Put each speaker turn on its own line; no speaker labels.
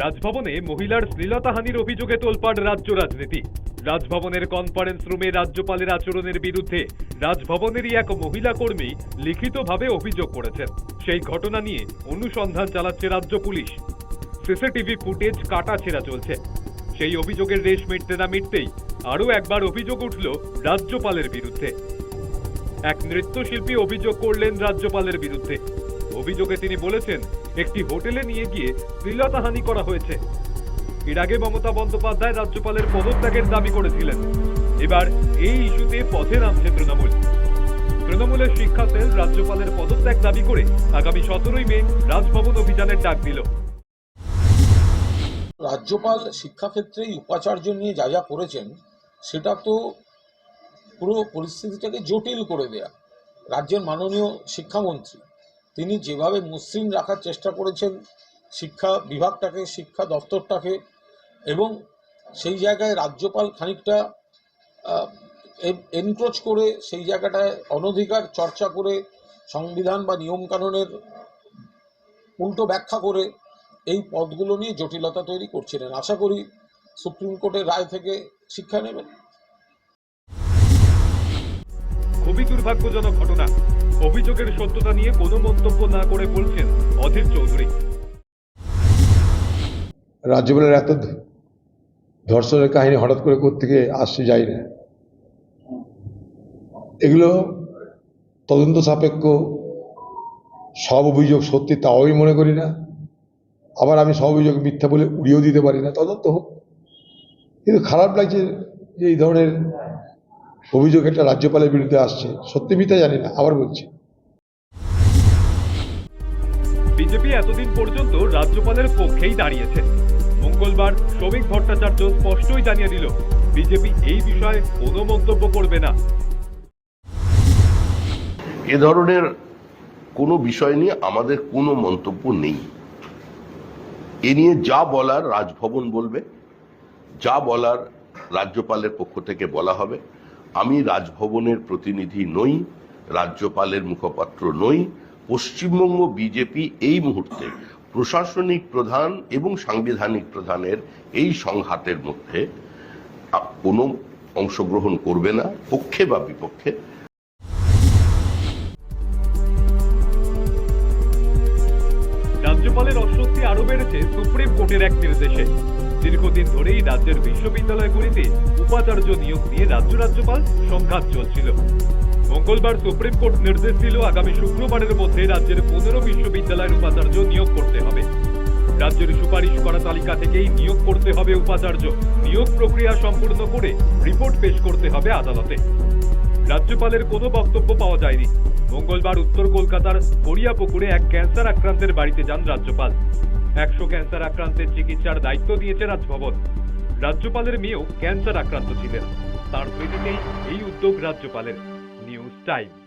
রাজভবনে মহিলার শ্লীলতাহানির অভিযোগে তোলপাড় রাজ্য রাজনীতি। রাজভবনের কনফারেন্স রুমে রাজ্যপালের আচরণের বিরুদ্ধে রাজভবনেরই এক মহিলা কর্মী লিখিতভাবে অভিযোগ করেছেন। সেই ঘটনা নিয়ে অনুসন্ধান চালাচ্ছে রাজ্য পুলিশ। সিসিটিভি ফুটেজ কাটা ছেঁড়া চলছে। সেই অভিযোগের রেশ মিটতে না মিটতেই আরও একবার অভিযোগ উঠল রাজ্যপালের বিরুদ্ধে। এক নৃত্যশিল্পী অভিযোগ করলেন রাজ্যপালের বিরুদ্ধে। অভিযোগে তিনি বলেছেন, একটি হোটেলে নিয়ে গিয়ে শ্লীলতাহানি করা হয়েছে। এর আগে মমতা বন্দ্যোপাধ্যায় রাজ্যপালের পদত্যাগের দাবি করেছিলেন। এবার এই ইস্যুতে পথে নামছে তৃণমূল। তৃণমূলের শিক্ষা সেল রাজ্যপালের পদত্যাগ দাবি করে আগামী সতেরোই মে রাজভবন অভিযানের ডাক দিল।
রাজ্যপাল শিক্ষাক্ষেত্রে উপাচার্য নিয়ে যা যা করেছেন, সেটা তো পুরো পরিস্থিতিটাকে জটিল করে দেয়া। রাজ্যের মাননীয় শিক্ষামন্ত্রী তিনি যেভাবে মসৃণ রাখার চেষ্টা করেছেন, শিক্ষা বিভাগটাকে, শিক্ষা দপ্তরটাকে, এবং সেই জায়গায় রাজ্যপাল খানিকটা এনক্রোচ করে সেই জায়গাটায় অনধিকার চর্চা করে, সংবিধান বা নিয়মকানুনের উল্টো ব্যাখ্যা করে এই পদগুলো নিয়ে জটিলতা তৈরি করছিলেন। আশা করি সুপ্রিম কোর্টের রায় থেকে শিক্ষা নেবেন।
খুবই দুর্ভাগ্যজনক ঘটনা। অভিযোগের সত্যতা নিয়ে কোনো মন্তব্য না করে বলছেন অধীর চৌধুরী।
রাজ্যপালের এত ধর্ষণের কাহিনী হঠাৎ করে কোত্থেকে আসছে যাই না। এগুলো তদন্ত সাপেক্ষ, সব অভিযোগ সত্যি তাও আমি মনে করি না। আবার আমি সব অভিযোগ মিথ্যা বলে উড়িয়েও দিতে পারি না। তদন্ত হোক। কিন্তু খারাপ লাগছে যে এই ধরনের অভিযোগ একটা রাজ্যপালের বিরুদ্ধে আসছে। সত্যি মিথ্যা জানি না আবার বলছি।
বিজেপি এতদিন পর্যন্ত রাজ্যপালের পক্ষেই দাঁড়িয়েছে। মঙ্গলবার শ্রমিক ভট্টাচার্য স্পষ্টই জানিয়ে দিল বিজেপি এই বিষয়ে কোনো মন্তব্য করবে না।
এ ধরনের কোনো বিষয় নিয়ে আমাদের কোনো মন্তব্য নেই। এ নিয়ে যা বলার রাজভবন বলবে যা বলার রাজ্যপালের পক্ষ থেকে বলা হবে। আমি রাজভবনের প্রতিনিধি নই, রাজ্যপালের মুখপাত্র নই, পশ্চিমবঙ্গ বিজেপি এই মুহূর্তে প্রশাসনিক প্রধান এবং সাংবিধানিক প্রধানের এই সংঘাতের মধ্যে কোনো অংশগ্রহণ করবে না, পক্ষে বা বিপক্ষে।
রাজ্যপালের অস্বস্তি আরও বেড়েছে সুপ্রিম কোর্টের এক নির্দেশে। দীর্ঘদিন ধরেই রাজ্যের বিশ্ববিদ্যালয়গুলিতে উপাচার্য নিয়োগ নিয়ে রাজ্য রাজ্যপাল সংঘাত চলছিল। মঙ্গলবার সুপ্রিম কোর্ট নির্দেশ দিল আগামী শুক্রবারের মধ্যে রাজ্যের পনেরো বিশ্ববিদ্যালয়ের উপাচার্য নিয়োগ করতে হবে। রাজ্যের সুপারিশ করা তালিকা থেকেই নিয়োগ করতে হবে উপাচার্য। নিয়োগ প্রক্রিয়া সম্পূর্ণ করে রিপোর্ট পেশ করতে হবে আদালতে। রাজ্যপালের কোনো বক্তব্য পাওয়া যায়নি। মঙ্গলবার উত্তর কলকাতার গড়িয়াপুকুরে এক ক্যান্সার আক্রান্তের বাড়িতে যান রাজ্যপাল। একশো ক্যান্সার আক্রান্তের চিকিৎসার দায়িত্ব দিয়েছে রাজভবন। রাজ্যপালের মেয়েও ক্যান্সার আক্রান্ত ছিলেন। তার স্মৃতিতেই এই উদ্যোগ রাজ্যপালের। News time.